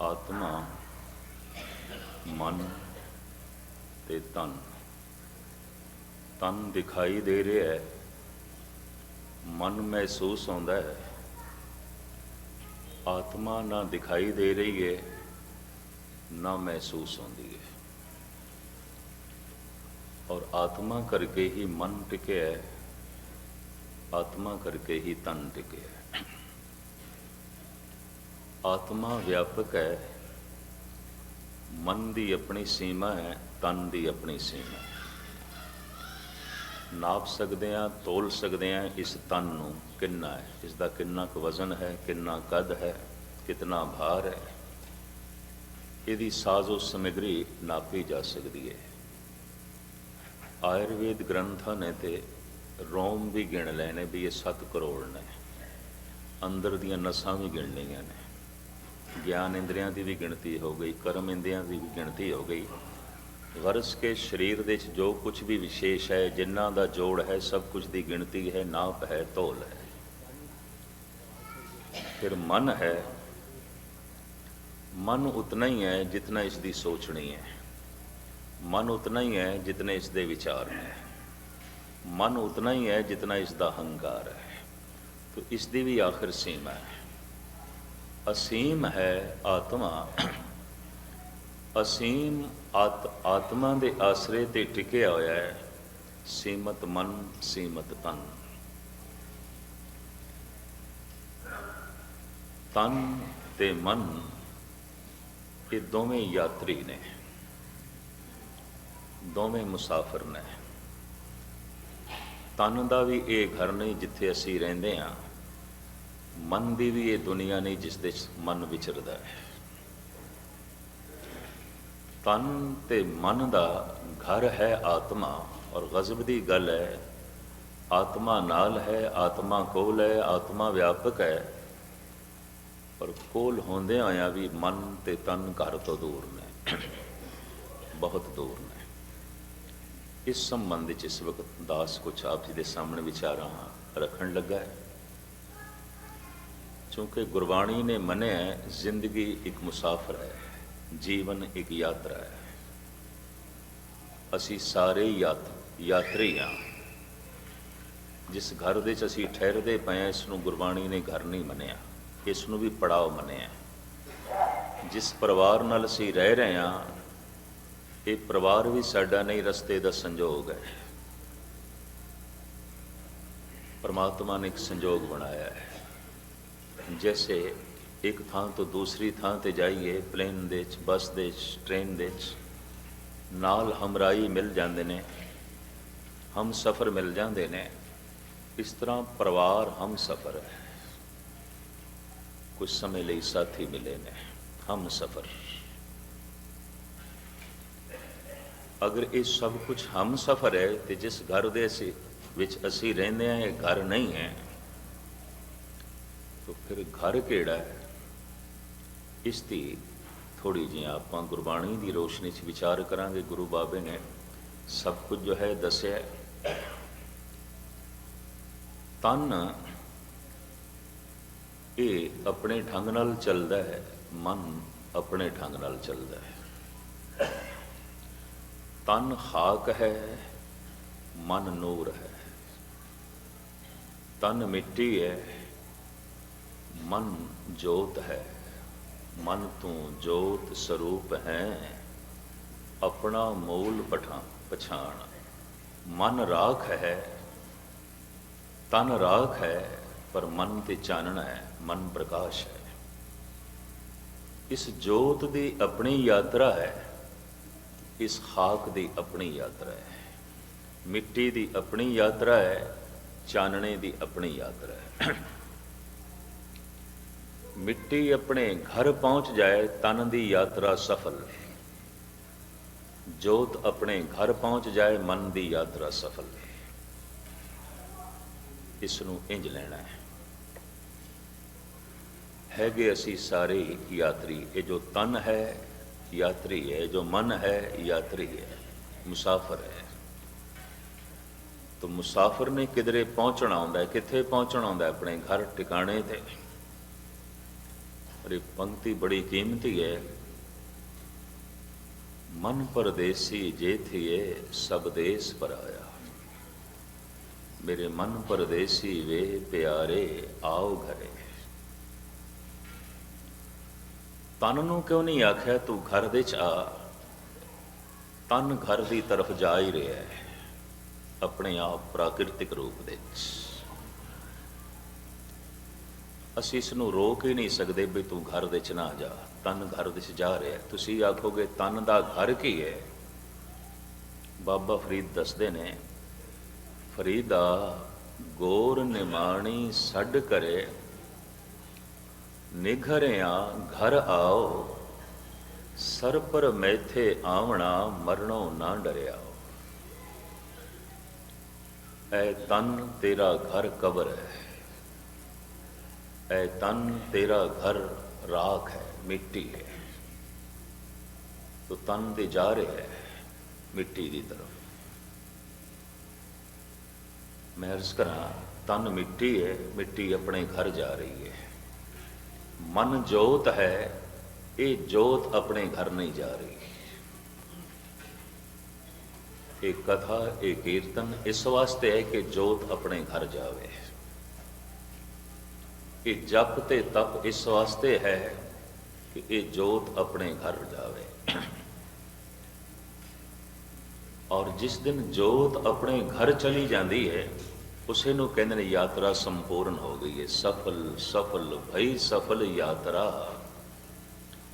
ਆਤਮਾ, ਮਨ ਤੇ ਤਨ ਤਨ ਦਿਖਾਈ ਦੇ ਰਿਹਾ ਹੈ। ਮਨ ਮਹਿਸੂਸ ਹੁੰਦਾ ਹੈ। ਆਤਮਾ ਨਾ ਦਿਖਾਈ ਦੇ ਰਹੀ ਹੈ, ਨਾ ਮਹਿਸੂਸ ਹੁੰਦੀ ਹੈ। ਔਰ ਆਤਮਾ ਕਰਕੇ ਹੀ ਮਨ ਟਿਕਿਆ ਹੈ। ਆਤਮਾ ਕਰਕੇ ਹੀ ਤਨ ਟਿਕਿਆ ਹੈ। ਆਤਮਾ ਵਿਆਪਕ ਹੈ। ਮਨ ਦੀ ਆਪਣੀ ਸੀਮਾ ਹੈ, ਤਨ ਦੀ ਆਪਣੀ ਸੀਮਾ। ਨਾਪ ਸਕਦੇ ਆ ਤੋਲ ਸਕਦੇ ਆ ਇਸ ਤਨ ਨੂੰ ਕਿੰਨਾ ਹੈ। ਇਸ ਦਾ ਕਿੰਨਾ ਕੁ ਵਜ਼ਨ ਹੈ, ਕਿੰਨਾ ਕੱਦ ਹੈ ਕਿੰਨਾ ਭਾਰ ਹੈ। ਇਹਦੀ ਸਾਜ਼ੋ ਸਮਗਰੀ ਨਾਪੀ ਜਾ ਸਕਦੀ ਹੈ। ਆਯੁਰਵੇਦ ਗ੍ਰੰਥਾਂ ਨੇ ਤੇ ਰੋਮ ਵੀ ਗਿਣ ਲਏ ਨੇ ਵੀ ਇਹ 7 ਕਰੋੜ ਨੇ। ਅੰਦਰ ਦੀਆਂ ਨਸਾਂ ਵੀ ਗਿਣ ਲਈਆਂ ਨੇ। ਗਿਆਨ ਇੰਦਰੀਆਂ ਦੀ ਵੀ ਗਿਣਤੀ ਹੋ ਗਈ, ਕਰਮ ਇੰਦਰੀਆਂ ਦੀ ਵੀ ਗਿਣਤੀ ਹੋ ਗਈ। ਵਰਸ ਕੇ ਸਰੀਰ ਦੇ ਵਿੱਚ ਜੋ ਕੁਝ ਵੀ ਵਿਸ਼ੇਸ਼ ਹੈ ਜਿਨ੍ਹਾਂ ਦਾ ਜੋੜ ਹੈ, ਸਭ ਕੁਝ ਦੀ ਗਿਣਤੀ ਹੈ, ਨਾਪ ਹੈ ਤੋਲ ਹੈ। ਫਿਰ ਮਨ ਹੈ, ਮਨ ਉਤਨਾ ਹੀ ਹੈ ਜਿਤਨਾ ਇਸ ਦੀ ਸੋਚਣੀ ਹੈ। ਮਨ ਉਤਨਾ ਹੀ ਹੈ ਜਿਤਨੇ ਇਸ ਦੇ ਵਿਚਾਰ ਨੇ ਮਨ ਉਤਨਾ ਹੀ ਹੈ ਜਿਤਨਾ ਇਸ ਦਾ ਹੰਕਾਰ ਹੈ। ਤੋ ਇਸ ਦੀ ਵੀ ਆਖਰ ਸੀਮਾ ਹੈ। ਅਸੀਮ ਹੈ ਆਤਮਾ। ਅਸੀਮ ਆਤ ਆਤਮਾ ਦੇ ਆਸਰੇ ਤੇ ਟਿਕਿਆ ਹੋਇਆ ਹੈ। ਸੀਮਤ ਮਨ, ਸੀਮਤ ਤਨ। ਤਨ ਤੇ ਮਨ, ਇਹ ਦੋਵੇਂ ਯਾਤਰੀ ਨੇ। ਦੋਵੇਂ ਮੁਸਾਫਰ ਨੇ। ਤਨ ਦਾ ਵੀ ਇਹ ਘਰ ਨਹੀਂ ਜਿੱਥੇ ਅਸੀਂ ਰਹਿੰਦੇ ਹਾਂ। ਮਨ ਦੀ ਵੀ ਇਹ ਦੁਨੀਆ ਨਹੀਂ ਜਿਸ ਦੇ ਮਨ ਵਿਚਰਦਾ ਹੈ। ਤਨ ਤੇ ਮਨ ਦਾ ਘਰ ਹੈ ਆਤਮਾ ਔਰ ਗਜ਼ਬ ਦੀ ਗੱਲ ਹੈ, ਆਤਮਾ ਨਾਲ ਹੈ, ਆਤਮਾ ਕੋਲ ਹੈ, ਆਤਮਾ ਵਿਆਪਕ ਹੈ। ਪਰ ਕੋਲ ਹੁੰਦੇ ਆਇਆ ਵੀ ਮਨ ਤੇ ਤਨ ਘਰ ਤੋਂ ਦੂਰ ਨੇ, ਬਹੁਤ ਦੂਰ ਨੇ। ਇਸ ਸੰਬੰਧ ਵਿੱਚ ਇਸ ਵਕਤ ਦਾਸ ਕੁਛ ਆਪ ਜੀ ਦੇ ਸਾਹਮਣੇ ਵਿਚਾਰਾਂ ਰੱਖਣ ਲੱਗਾ ਹੈ। ਕਿਉਂਕਿ ਗੁਰਬਾਣੀ ਨੇ ਮੰਨਿਆ ਜ਼ਿੰਦਗੀ ਇੱਕ ਮੁਸਾਫਰ ਹੈ ਜੀਵਨ ਇੱਕ ਯਾਤਰਾ ਹੈ ਅਸੀਂ ਸਾਰੇ ਯਾਤ ਯਾਤਰੀ ਹਾਂ ਜਿਸ ਘਰ ਦੇ ਚ ਅਸੀਂ ਠਹਿਰਦੇ ਪਏ ਹਾਂ ਇਸ ਨੂੰ ਗੁਰਬਾਣੀ ਨੇ ਘਰ ਨਹੀਂ ਮੰਨਿਆ ਇਸ ਨੂੰ ਵੀ ਪੜਾਅ ਮੰਨਿਆ ਜਿਸ ਪਰਿਵਾਰ ਨਾਲ ਅਸੀਂ ਰਹਿ ਰਹੇ ਹਾਂ ਇਹ ਪਰਿਵਾਰ ਵੀ ਸਾਡਾ ਨਹੀਂ ਰਸਤੇ ਦਾ ਸੰਜੋਗ ਹੈ ਪਰਮਾਤਮਾ ਨੇ ਇੱਕ ਸੰਜੋਗ ਬਣਾਇਆ ਹੈ ਜੈਸੇ ਇੱਕ ਥਾਂ ਤੋਂ ਦੂਸਰੀ ਥਾਂ ਤੇ ਜਾਈਏ ਪਲੇਨ ਦੇ ਵਿੱਚ ਬੱਸ ਦੇ ਵਿੱਚ ਟ੍ਰੇਨ ਦੇ ਵਿੱਚ ਨਾਲ ਹਮਰਾਈ ਮਿਲ ਜਾਂਦੇ ਨੇ ਹਮ ਸਫਰ ਮਿਲ ਜਾਂਦੇ ਨੇ ਇਸ ਤਰ੍ਹਾਂ ਪਰਿਵਾਰ ਹਮ ਸਫਰ ਹੈ ਕੁਝ ਸਮੇਂ ਲਈ ਸਾਥੀ ਮਿਲੇ ਨੇ ਹਮ ਸਫਰ ਅਗਰ ਇਹ ਸਭ ਕੁਝ ਹਮ ਸਫਰ ਹੈ ਤੇ ਜਿਸ ਘਰ ਦੇ ਅਸੀਂ ਵਿੱਚ ਅਸੀਂ ਰਹਿੰਦੇ ਹਾਂ ਇਹ ਘਰ ਨਹੀਂ ਹੈ ਤਾਂ ਫਿਰ ਘਰ ਕਿਹੜਾ ਹੈ? ਇਸ ਦੀ ਥੋੜੀ ਜਿਹੀ ਆਪਾਂ ਗੁਰਬਾਣੀ ਦੀ ਰੋਸ਼ਨੀ 'ਚ ਵਿਚਾਰ ਕਰਾਂਗੇ, ਗੁਰੂ ਬਾਬੇ ਨੇ ਸਭ ਕੁਝ ਜੋ ਹੈ ਦੱਸਿਆ ਤਨ ਇਹ ਆਪਣੇ ਢੰਗ ਨਾਲ ਚੱਲਦਾ ਹੈ, ਮਨ ਆਪਣੇ ਢੰਗ ਨਾਲ ਚੱਲਦਾ ਹੈ। ਤਨ ਖਾਕ ਹੈ, ਮਨ ਨੂਰ ਹੈ। ਤਨ ਮਿੱਟੀ ਹੈ ਮਨ ਜੋਤ ਹੈ, ਮਨ ਤੂੰ ਜੋਤ ਸਰੂਪ ਹੈ। ਆਪਣਾ ਮੂਲ ਪਠਾ, ਪਛਾਣ। ਮਨ ਰਾਖ ਹੈ, ਤਨ ਰਾਖ ਹੈ, ਪਰ ਮਨ ਤੇ ਚਾਨਣਾ ਹੈ, ਮਨ ਪ੍ਰਕਾਸ਼ ਹੈ। ਇਸ ਜੋਤ ਦੀ ਆਪਣੀ ਯਾਤਰਾ ਹੈ, ਇਸ ਖਾਕ ਦੀ ਆਪਣੀ ਯਾਤਰਾ ਹੈ। ਮਿੱਟੀ ਦੀ ਆਪਣੀ ਯਾਤਰਾ ਹੈ, ਚਾਨਣੇ ਦੀ ਆਪਣੀ ਯਾਤਰਾ ਹੈ। ਮਿੱਟੀ ਆਪਣੇ ਘਰ ਪਹੁੰਚ ਜਾਏ, ਤਨ ਦੀ ਯਾਤਰਾ ਸਫਲ। ਜੋਤ ਆਪਣੇ ਘਰ ਪਹੁੰਚ ਜਾਏ, ਮਨ ਦੀ ਯਾਤਰਾ ਸਫਲ। ਇਸ ਨੂੰ ਇੰਜ ਲੈਣਾ ਹੈ। ਹੈਗੇ ਅਸੀਂ ਸਾਰੇ ਯਾਤਰੀ, ਇਹ ਜੋ ਤਨ ਹੈ, ਯਾਤਰੀ ਹੈ ਜੋ ਮਨ ਹੈ, ਯਾਤਰੀ ਹੈ, ਮੁਸਾਫਰ ਹੈ। ਤੋ ਮੁਸਾਫਰ ਨੇ ਕਿਧਰੇ ਪਹੁੰਚਣਾ ਹੁੰਦਾ ਹੈ, ਕਿੱਥੇ ਪਹੁੰਚਣਾ ਹੁੰਦਾ ਹੈ? ਆਪਣੇ ਘਰ, ਟਿਕਾਣੇ ਤੇ। ਔਰ ਇਹ ਪੰਕਤੀ ਬੜੀ ਕੀਮਤੀ ਹੈ। ਮਨ ਪਰਦੇਸੀ ਜੇ ਥੀਏ ਸਭ ਦੇਸ ਪਰਾਇਆ ਮੇਰੇ ਮਨ ਪਰਦੇਸੀ ਵੇ ਪਿਆਰੇ, ਆਓ ਘਰੇ। ਤਨ ਨੂੰ ਕਿਉਂ ਨਹੀਂ ਆਖਿਆ ਤੂੰ ਘਰ ਦੇ ਚ ਆ? ਤਨ ਘਰ ਦੀ ਤਰਫ ਜਾ ਹੀ ਰਿਹਾ ਹੈ, ਆਪਣੇ ਆਪ ਪ੍ਰਾਕਿਰਤਿਕ ਰੂਪ ਦੇ ਵਿੱਚ। ਅਸੀਂ ਇਸ ਨੂੰ ਰੋਕ ਹੀ ਨਹੀਂ ਸਕਦੇ ਵੀ ਤੂੰ ਘਰ ਵਿੱਚ ਨਾ ਜਾ, ਤਨ ਘਰ ਵਿੱਚ ਜਾ ਰਿਹਾ ਤੁਸੀਂ ਆਖੋਗੇ, ਤਨ ਦਾ ਘਰ ਕੀ ਹੈ? ਬਾਬਾ ਫਰੀਦ ਦੱਸਦੇ ਨੇ, ਫਰੀਦਾ ਗੋਰ ਨਿਮਾਣੀ ਛੱਡ ਕਰੇ, ਨਿਘਰਿਆ ਘਰ ਆਓ, ਸਰ ਪਰ ਮੈਥੇ ਆਵਣਾ ਮਰਣੋਂ ਨਾ ਡਰਿਆ। ਐ ਤਨ ਤੇਰਾ ਘਰ ਕਬਰ ਹੈ। ਐ ਤਨ ਤੇਰਾ ਘਰ ਰਾਖ ਹੈ, ਮਿੱਟੀ ਹੈ। ਤੋ ਤਨ ਤੇ ਜਾ ਰਿਹਾ ਹੈ, ਮਿੱਟੀ ਦੀ ਤਰਫ। ਮੈਂ ਅਰਜ਼ ਕਰਾਂ, ਤਨ ਮਿੱਟੀ ਹੈ, ਮਿੱਟੀ ਆਪਣੇ ਘਰ ਜਾ ਰਹੀ ਹੈ। ਮਨ ਜੋਤ ਹੈ, ਇਹ ਜੋਤ ਆਪਣੇ ਘਰ ਨਹੀਂ ਜਾ ਰਹੀ। ਇਹ ਕਥਾ, ਇਹ ਕੀਰਤਨ, ਇਸ ਵਾਸਤੇ ਹੈ ਕਿ ਜੋਤ ਆਪਣੇ ਘਰ ਜਾਵੇ। ਇਹ ਜਪ ਤੇ ਤਪ ਇਸ ਵਾਸਤੇ ਹੈ ਕਿ ਇਹ ਜੋਤ ਆਪਣੇ ਘਰ ਜਾਵੇ। ਔਰ ਜਿਸ ਦਿਨ ਜੋਤ ਆਪਣੇ ਘਰ ਚਲੀ ਜਾਂਦੀ ਹੈ, ਉਸੇ ਨੂੰ ਕਹਿੰਦੇ ਨੇ, ਯਾਤਰਾ ਸੰਪੂਰਨ ਹੋ ਗਈ ਹੈ। ਸਫਲ ਸਫਲ ਭਈ, ਸਫਲ ਯਾਤਰਾ।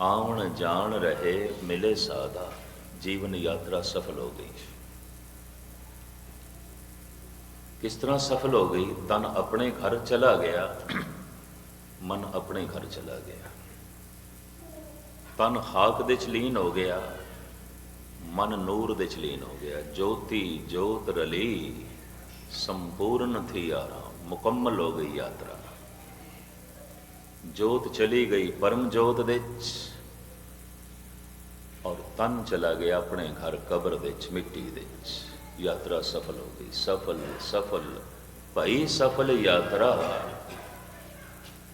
ਆਉਣ ਜਾਣ ਰਹੇ ਮਿਲੇ ਸਾਦਾ ਜੀਵਨ ਯਾਤਰਾ ਸਫਲ ਹੋ ਗਈ। ਕਿਸ ਤਰ੍ਹਾਂ ਸਫਲ ਹੋ ਗਈ? ਤਨ ਆਪਣੇ ਘਰ ਚਲਾ ਗਿਆ। ਮਨ ਆਪਣੇ ਘਰ ਚਲਾ ਗਿਆ। ਤਨ ਹਾਕ ਦੇ ਚ ਲੀਨ ਹੋ ਗਿਆ, ਮਨ ਨੂਰ ਦੇ ਚ ਲੀਨ ਹੋ ਗਿਆ। ਜੋਤੀ ਜੋਤ ਰਲੀ, ਸੰਪੂਰਨ ਥੀ ਆਰਾਮ, ਮੁਕੰਮਲ ਹੋ ਗਈ ਯਾਤਰਾ। ਜੋਤ ਚਲੀ ਗਈ ਪਰਮ ਜੋਤ ਦੇ ਚ ਔਰ ਤਨ ਚਲਾ ਗਿਆ ਆਪਣੇ ਘਰ ਕਬਰ ਦੇ ਚ, ਮਿੱਟੀ ਦੇ ਚ। ਯਾਤਰਾ ਸਫਲ ਹੋ ਗਈ। ਸਫਲ ਸਫਲ, ਭਾਈ ਸਫਲ ਯਾਤਰਾ।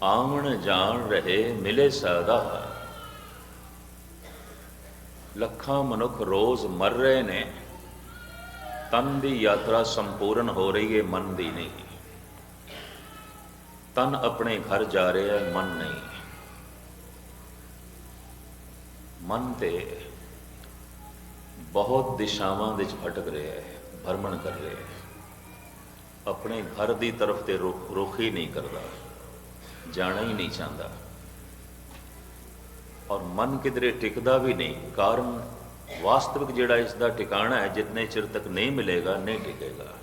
ਆਵਣ ਜਾਣ ਰਹੇ ਮਿਲੇ ਸਦਾ। ਲੱਖਾਂ ਮਨੁੱਖ ਰੋਜ਼ ਮਰ ਰਹੇ ਨੇ। ਤਨ ਦੀ ਯਾਤਰਾ ਸੰਪੂਰਨ ਹੋ ਰਹੀ ਹੈ ਮਨ ਦੀ ਨਹੀਂ। ਤਨ ਆਪਣੇ ਘਰ ਜਾ ਰਿਹਾ ਹੈ ਮਨ ਨਹੀਂ। ਮਨ ਤੇ ਬਹੁਤ ਦਿਸ਼ਾਵਾਂ ਵਿੱਚ ਭਟਕ ਰਿਹਾ ਹੈ, ਭਰਮਣ ਕਰ ਰਿਹਾ ਹੈ। ਆਪਣੇ ਘਰ ਦੀ ਤਰਫ ਤੇ ਰੁਖ ਰੁਖ ਹੀ ਨਹੀਂ ਕਰਦਾ। ਜਾਣਾ ਹੀ ਨਹੀਂ ਚਾਹੁੰਦਾ। ਔਰ ਮਨ ਕਿਧਰੇ ਟਿਕਦਾ ਵੀ ਨਹੀਂ, ਕਾਰਨ ਵਾਸਤਵਿਕ ਜਿਹੜਾ ਇਸ ਦਾ ਟਿਕਾਣਾ ਹੈ, ਜਿੰਨੇ ਚਿਰ ਤੱਕ ਨਹੀਂ ਮਿਲੇਗਾ, ਨਹੀਂ ਟਿਕੇਗਾ।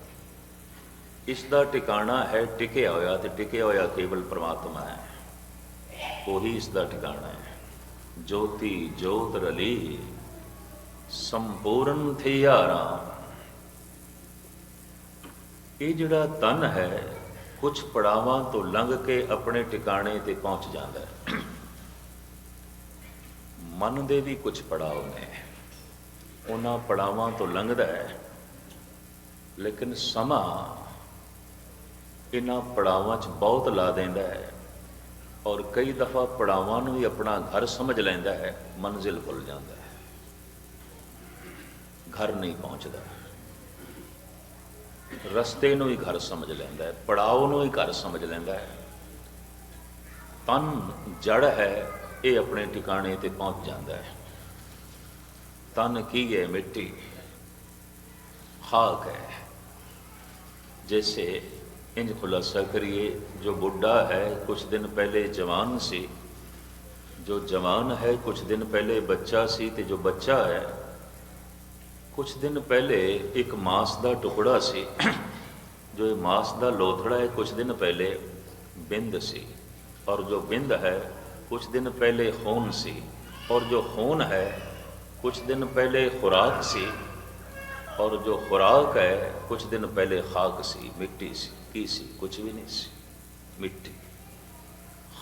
ਇਸ ਦਾ ਟਿਕਾਣਾ ਹੈ ਟਿਕਿਆ ਹੋਇਆ ਤੇ ਟਿਕਿਆ ਹੋਇਆ ਕੇਵਲ ਪ੍ਰਮਾਤਮਾ ਹੈ। ਉਹੀ ਇਸ ਦਾ ਟਿਕਾਣਾ ਹੈ। ਜੋਤੀ ਜੋਤ ਰਲੀ, ਸੰਪੂਰਨ ਥਿਆਰਾ ਇਹ ਜਿਹੜਾ ਤਨ ਹੈ ਕੁਝ ਪੜਾਵਾਂ ਤੋਂ ਲੰਘ ਕੇ ਆਪਣੇ ਟਿਕਾਣੇ ਤੇ ਪਹੁੰਚ ਜਾਂਦਾ ਹੈ। ਮਨ ਦੇ ਵੀ ਕੁਝ ਪੜਾਅ ਨੇ। ਉਹਨਾਂ ਪੜਾਵਾਂ ਤੋਂ ਲੰਘਦਾ ਹੈ, ਲੇਕਿਨ ਸਮਾਂ ਇਹਨਾਂ ਪੜਾਵਾਂ 'ਚ ਬਹੁਤ ਲਾ ਦਿੰਦਾ ਹੈ ਔਰ ਕਈ ਦਫਾ ਪੜਾਵਾਂ ਨੂੰ ਵੀ ਆਪਣਾ ਘਰ ਸਮਝ ਲੈਂਦਾ ਹੈ, ਮੰਜ਼ਿਲ ਭੁੱਲ ਜਾਂਦਾ ਹੈ। ਘਰ ਨਹੀਂ ਪਹੁੰਚਦਾ। ਰਸਤੇ ਨੂੰ ਹੀ ਘਰ ਸਮਝ ਲੈਂਦਾ ਹੈ ਪੜਾਉ ਨੂੰ ਹੀ ਘਰ ਸਮਝ ਲੈਂਦਾ ਹੈ। ਤਨ ਜੜ ਹੈ, ਇਹ ਆਪਣੇ ਟਿਕਾਣੇ ਤੇ ਪਹੁੰਚ ਜਾਂਦਾ ਹੈ। ਤਨ ਕੀ ਹੈ, ਮਿੱਟੀ? ਖਾਕ ਹੈ। ਜੈਸੇ ਇੰਜ ਖੁਲਾਸਾ ਕਰੀਏ, ਜੋ ਬੁੱਢਾ ਹੈ ਕੁਝ ਦਿਨ ਪਹਿਲੇ ਜਵਾਨ ਸੀ। ਜੋ ਜਵਾਨ ਹੈ ਕੁਝ ਦਿਨ ਪਹਿਲੇ ਬੱਚਾ ਸੀ ਤੇ ਜੋ ਬੱਚਾ ਹੈ ਕੁਝ ਦਿਨ ਪਹਿਲੇ ਇੱਕ ਮਾਸ ਦਾ ਟੁਕੜਾ ਸੀ, ਜੋ ਇਹ ਮਾਸ ਦਾ ਲੋਥੜਾ ਹੈ ਕੁਝ ਦਿਨ ਪਹਿਲੇ ਬਿੰਦ ਸੀ। ਔਰ ਜੋ ਬਿੰਦ ਹੈ ਕੁਝ ਦਿਨ ਪਹਿਲੇ ਖੂਨ ਸੀ। ਔਰ ਜੋ ਖੂਨ ਹੈ ਕੁਝ ਦਿਨ ਪਹਿਲੇ ਖੁਰਾਕ ਸੀ। ਔਰ ਜੋ ਖੁਰਾਕ ਹੈ ਕੁਝ ਦਿਨ ਪਹਿਲੇ ਖਾਕ ਸੀ, ਮਿੱਟੀ ਸੀ। ਕੀ ਸੀ? ਕੁਝ ਵੀ ਨਹੀਂ ਸੀ। ਮਿੱਟੀ।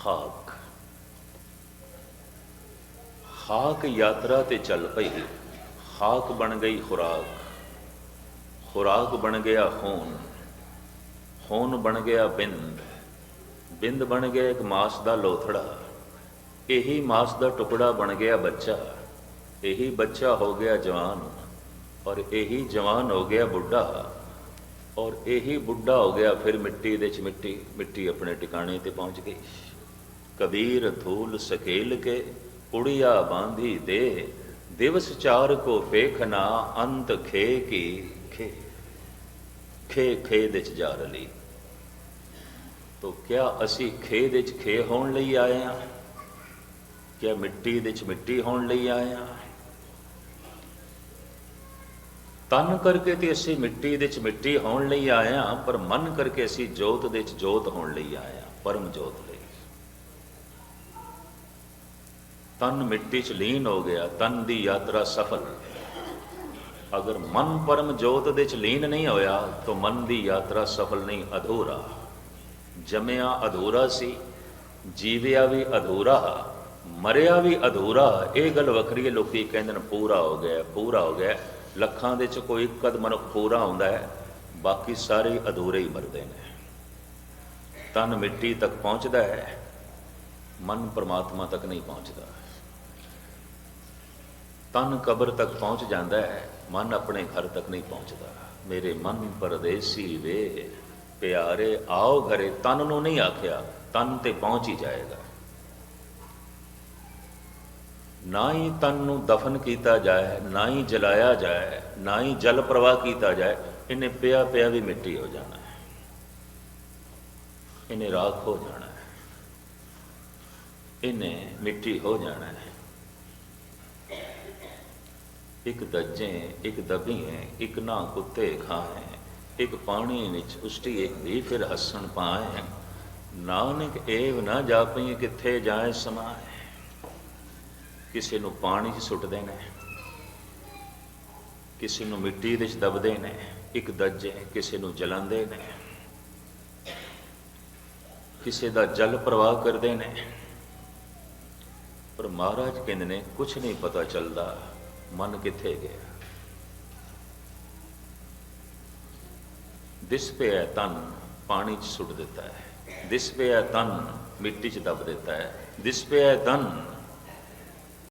ਖਾਕ। ਖਾਕ ਯਾਤਰਾ ਤੇ ਚੱਲ ਪਈ। ਖਾਕ ਬਣ ਗਈ ਖੁਰਾਕ ਖੁਰਾਕ ਬਣ ਗਿਆ ਖੂਨ ਖੂਨ ਬਣ ਗਿਆ ਬਿੰਦ ਬਿੰਦ ਬਣ ਗਿਆ ਇੱਕ ਮਾਸ ਦਾ ਲੋਥੜਾ, ਇਹੀ ਮਾਸ ਦਾ ਟੁਕੜਾ ਬਣ ਗਿਆ ਬੱਚਾ, ਇਹੀ ਬੱਚਾ ਹੋ ਗਿਆ ਜਵਾਨ ਔਰ ਇਹੀ ਜਵਾਨ ਹੋ ਗਿਆ ਬੁੱਢਾ ਔਰ ਇਹੀ ਬੁੱਢਾ ਹੋ ਗਿਆ ਫਿਰ ਮਿੱਟੀ ਦੇ ਚ ਮਿੱਟੀ ਮਿੱਟੀ ਆਪਣੇ ਟਿਕਾਣੇ ਤੇ ਪਹੁੰਚ ਗਈ। ਕਬੀਰ ਧੂਲ ਸਕੇਲ ਕੇ ਪੁੜੀਆ ਬਾਂਧੀ ਦੇ ਦਿਵਸ ਚਾਰ ਕੋ ਵੇਖਣਾ ਅੰਤ ਖੇ ਕੀ ਖੇ। ਖੇ ਖੇ ਦੇ ਚ ਜਾ ਰਲੀ। ਤੋ ਕਿਆ ਅਸੀਂ ਖੇ ਦੇ ਚ ਖੇ ਹੋਣ ਲਈ ਆਏ ਆ? ਕਿਆ ਮਿੱਟੀ ਦੇ ਚ ਮਿੱਟੀ ਹੋਣ ਲਈ ਆਏ ਆ? ਤਨ ਕਰਕੇ ਤੇ ਅਸੀਂ ਮਿੱਟੀ ਦੇ ਚ ਮਿੱਟੀ ਹੋਣ ਲਈ ਆਏ ਆ, ਪਰ ਮਨ ਕਰਕੇ ਅਸੀਂ ਜੋਤ ਦੇ ਚ ਜੋਤ ਹੋਣ ਲਈ ਆਏ ਆ, ਪਰਮ ਜੋਤ ਲਈ। ਤਨ ਮਿੱਟੀ ਚ ਲੀਨ ਹੋ ਗਿਆ, ਤਨ ਦੀ ਯਾਤਰਾ ਸਫਲ। ਅਗਰ ਮਨ ਪਰਮ ਜੋਤ ਦੇ ਚ ਲੀਨ ਨਹੀਂ ਹੋਇਆ, ਤਾਂ ਮਨ ਦੀ ਯਾਤਰਾ ਸਫਲ ਨਹੀਂ, ਅਧੂਰਾ। ਜਮਿਆ ਅਧੂਰਾ ਸੀ, ਜੀਵਿਆ ਵੀ ਅਧੂਰਾ, ਮਰਿਆ ਵੀ ਅਧੂਰਾ। ਇਹ ਗੱਲ ਵੱਖਰੀ ਹੈ, ਲੋਕੀ ਕਹਿੰਦੇ ਨੇ ਪੂਰਾ ਹੋ ਗਿਆ, ਪੂਰਾ ਹੋ ਗਿਆ। ਲੱਖਾਂ ਦੇ ਚ ਕੋਈ ਇੱਕ ਅਧ ਮਨੁੱਖ ਪੂਰਾ ਹੁੰਦਾ ਹੈ, ਬਾਕੀ ਸਾਰੇ ਅਧੂਰੇ ਹੀ ਮਰਦੇ ਨੇ। ਤਨ ਮਿੱਟੀ ਤੱਕ ਪਹੁੰਚਦਾ ਹੈ, ਮਨ ਪਰਮਾਤਮਾ ਤੱਕ ਨਹੀਂ ਪਹੁੰਚਦਾ। ਤਨ ਕਬਰ ਤੱਕ ਪਹੁੰਚ ਜਾਂਦਾ ਹੈ, ਮਨ ਆਪਣੇ ਘਰ ਤੱਕ ਨਹੀਂ ਪਹੁੰਚਦਾ। ਮੇਰੇ ਮਨ ਪਰਦੇਸੀ ਵੇ, ਪਿਆਰੇ ਆਓ ਘਰੇ, ਤਨ ਨੂੰ ਨਹੀਂ ਆਖਿਆ, ਤਨ ਤੇ ਪਹੁੰਚ ਹੀ ਜਾਏਗਾ। ਨਾ ਹੀ ਤਨ ਨੂੰ ਦਫਨ ਕੀਤਾ ਜਾਏ, ਨਾ ਹੀ ਜਲਾਇਆ ਜਾਏ, ਨਾ ਹੀ ਜਲ ਪ੍ਰਵਾਹ ਕੀਤਾ ਜਾਏ, ਇਹਨੇ ਪਿਆ ਪਿਆ ਵੀ ਮਿੱਟੀ ਹੋ ਜਾਣਾ ਹੈ। ਇਹਨੇ ਰਾਖ ਹੋ ਜਾਣਾ ਹੈ। ਇਹਨੇ ਮਿੱਟੀ ਹੋ ਜਾਣਾ ਹੈ। ਇੱਕ ਦੱਜੇ, ਇੱਕ ਦਬੀਏ ਇੱਕ ਨਾ ਕੁੱਤੇ ਖਾਏ ਇੱਕ ਪਾਣੀ ਵਿੱਚ ਉਸਟੀ ਇੱਕ ਵੀ ਫਿਰ ਹੱਸਣ ਪਾਏ ਨਾਨਕ ਏਵ ਨਾ ਜਾਪਈ ਕਿੱਥੇ ਜਾਏ ਸਮਾਏ ਕਿਸੇ ਨੂੰ ਪਾਣੀ 'ਚ ਸੁੱਟਦੇ ਨੇ ਕਿਸੇ ਨੂੰ ਮਿੱਟੀ ਦੇ 'ਚ ਦਬਦੇ ਨੇ ਇੱਕ ਦੱਜੇ ਕਿਸੇ ਨੂੰ ਜਲਾਉਂਦੇ ਨੇ ਕਿਸੇ ਦਾ ਜਲ ਪ੍ਰਵਾਹ ਕਰਦੇ ਨੇ ਪਰ ਮਹਾਰਾਜ ਕਹਿੰਦੇ ਨੇ ਕੁਝ ਨਹੀਂ ਪਤਾ ਚੱਲਦਾ। ਮਨ ਕਿੱਥੇ ਗਿਆ ਦਿਸ ਪਿਆ ਤਨ ਪਾਣੀ 'ਚ ਸੁੱਟ ਦਿੱਤਾ ਹੈ ਦਿਸ ਪਿਆ ਤਨ ਮਿੱਟੀ 'ਚ ਦਬ ਦਿੱਤਾ ਹੈ ਦਿਸ ਪਿਆ ਤਨ